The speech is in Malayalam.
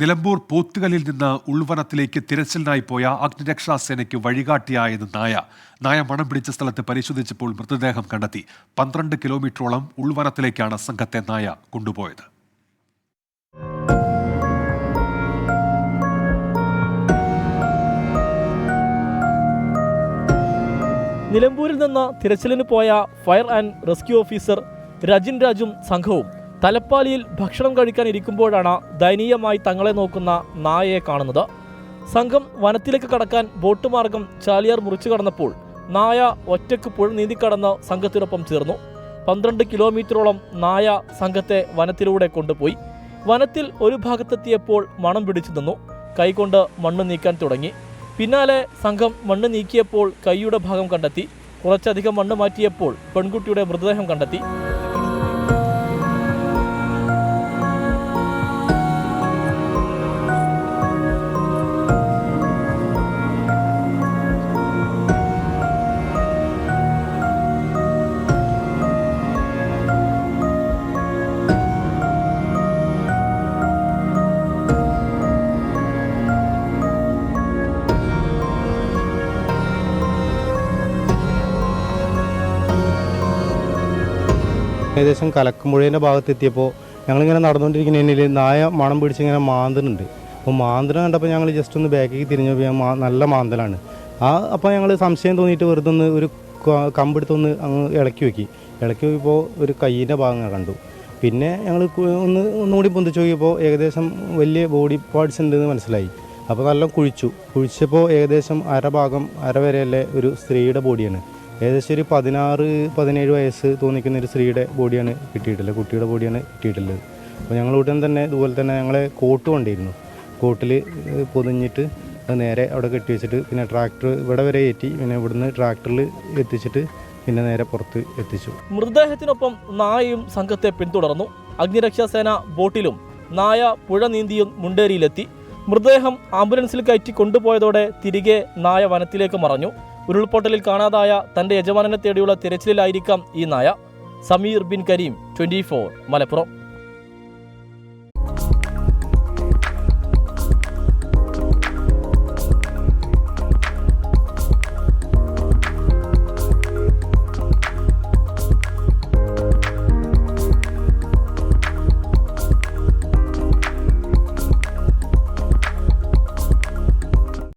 നിലമ്പൂർ പോത്തുകലിൽ നിന്ന് ഉൾവനത്തിലേക്ക് തിരച്ചിലിനായി പോയ അഗ്നിരക്ഷാ സേനയ്ക്ക് വഴികാട്ടിയായത് നായ. നായ മണം പിടിച്ച സ്ഥലത്ത് പരിശോധിച്ചപ്പോൾ മൃതദേഹം കണ്ടെത്തി. പന്ത്രണ്ട് കിലോമീറ്ററോളം ഉൾവനത്തിലേക്കാണ് സംഘത്തെ നായ കൊണ്ടുപോയത്. നിലമ്പൂരിൽ നിന്ന് തിരച്ചിലിന് പോയ fire and rescue officer Rajin രാജും സംഘവും തലപ്പാലിയിൽ ഭക്ഷണം കഴിക്കാൻ ഇരിക്കുമ്പോഴാണ് ദയനീയമായി തങ്ങളെ നോക്കുന്ന നായയെ കാണുന്നത്. സംഘം വനത്തിലേക്ക് കടക്കാൻ ബോട്ട് മാർഗം ചാലിയാർ മുറിച്ചു കടന്നപ്പോൾ നായ ഒറ്റയ്ക്ക് പുഴ നീന്തിക്കടന്ന് സംഘത്തിനൊപ്പം ചേർന്നു. പന്ത്രണ്ട് കിലോമീറ്ററോളം നായ സംഘത്തെ വനത്തിലൂടെ കൊണ്ടുപോയി. വനത്തിൽ ഒരു ഭാഗത്തെത്തിയപ്പോൾ മണം പിടിച്ചു നിന്നു. കൈകൊണ്ട് മണ്ണ് നീക്കാൻ തുടങ്ങി. പിന്നാലെ സംഘം മണ്ണ് നീക്കിയപ്പോൾ കൈയുടെ ഭാഗം കണ്ടെത്തി. കുറച്ചധികം മണ്ണ് മാറ്റിയപ്പോൾ പെൺകുട്ടിയുടെ മൃതദേഹം കണ്ടെത്തി. ഏകദേശം കലക്കുമ്പുഴേന്റെ ഭാഗത്തെത്തിയപ്പോൾ ഞങ്ങളിങ്ങനെ നടന്നുകൊണ്ടിരിക്കുന്നതിൽ നായ മണം പിടിച്ചിങ്ങനെ മാന്തുന്നുണ്ട്. അപ്പോൾ മാന്തലം കണ്ടപ്പോൾ ഞങ്ങൾ ജസ്റ്റ് ഒന്ന് ബാക്കിലേക്ക് തിരിഞ്ഞു നല്ല മാന്തലാണ്. ആ അപ്പോൾ ഞങ്ങൾ സംശയം തോന്നിയിട്ട് വെറുതെ ഒന്ന് ഒരു കമ്പെടുത്തൊന്ന് അങ്ങ് ഇളക്കി വെക്കി. ഇളക്കി നോക്കിയപ്പോൾ ഒരു കയ്യിന്റെ ഭാഗം കണ്ടു. പിന്നെ ഞങ്ങൾ ഒന്ന് ഒന്നുകൂടി പൊന്തിച്ച് നോക്കിയപ്പോൾ ഏകദേശം വലിയ ബോഡി പാർട്സ് ഉണ്ടെന്ന് മനസ്സിലായി. അപ്പോൾ നല്ല കുഴിച്ചു. കുഴിച്ചപ്പോൾ ഏകദേശം അര വരെയല്ലേ ഒരു സ്ത്രീയുടെ ബോഡിയാണ് ഏകദേശം ഒരു പതിനാറ് പതിനേഴ് വയസ്സ് തോന്നിക്കുന്ന ഒരു സ്ത്രീയുടെ ബോഡിയാണ് കിട്ടിയിട്ടുള്ളത്. കുട്ടിയുടെ ബോഡിയാണ് കിട്ടിയിട്ടുള്ളത്. അപ്പോൾ ഞങ്ങൾ ഉടൻ തന്നെ ഇതുപോലെ തന്നെ ഞങ്ങളെ കോട്ട് കൊണ്ടിരുന്നു കോട്ടിൽ പൊതിഞ്ഞിട്ട് അത് നേരെ അവിടെ കെട്ടി വെച്ചിട്ട് പിന്നെ ട്രാക്ടർ ഇവിടെ വരെ ഏറ്റി പിന്നെ ഇവിടുന്ന് ട്രാക്ടറിൽ എത്തിച്ചിട്ട് പിന്നെ നേരെ പുറത്ത് എത്തിച്ചു. മൃതദേഹത്തിനൊപ്പം നായയും സംഘത്തെ പിന്തുടർന്നു. അഗ്നിരക്ഷാസേന ബോട്ടിലും നായ പുഴ നീന്തിയും മുണ്ടേരിയിലെത്തി. മൃതദേഹം ആംബുലൻസിൽ കയറ്റി കൊണ്ടുപോയതോടെ തിരികെ നായ വനത്തിലേക്ക് മറഞ്ഞു. ഉരുൾപൊട്ടലിൽ കാണാതായ തന്റെ യജമാനനെ തേടിയുള്ള തിരച്ചിലായിരിക്കാം ഈ നായ. സമീർ ബിൻ കരീം ട്വന്റി മലപ്പുറം.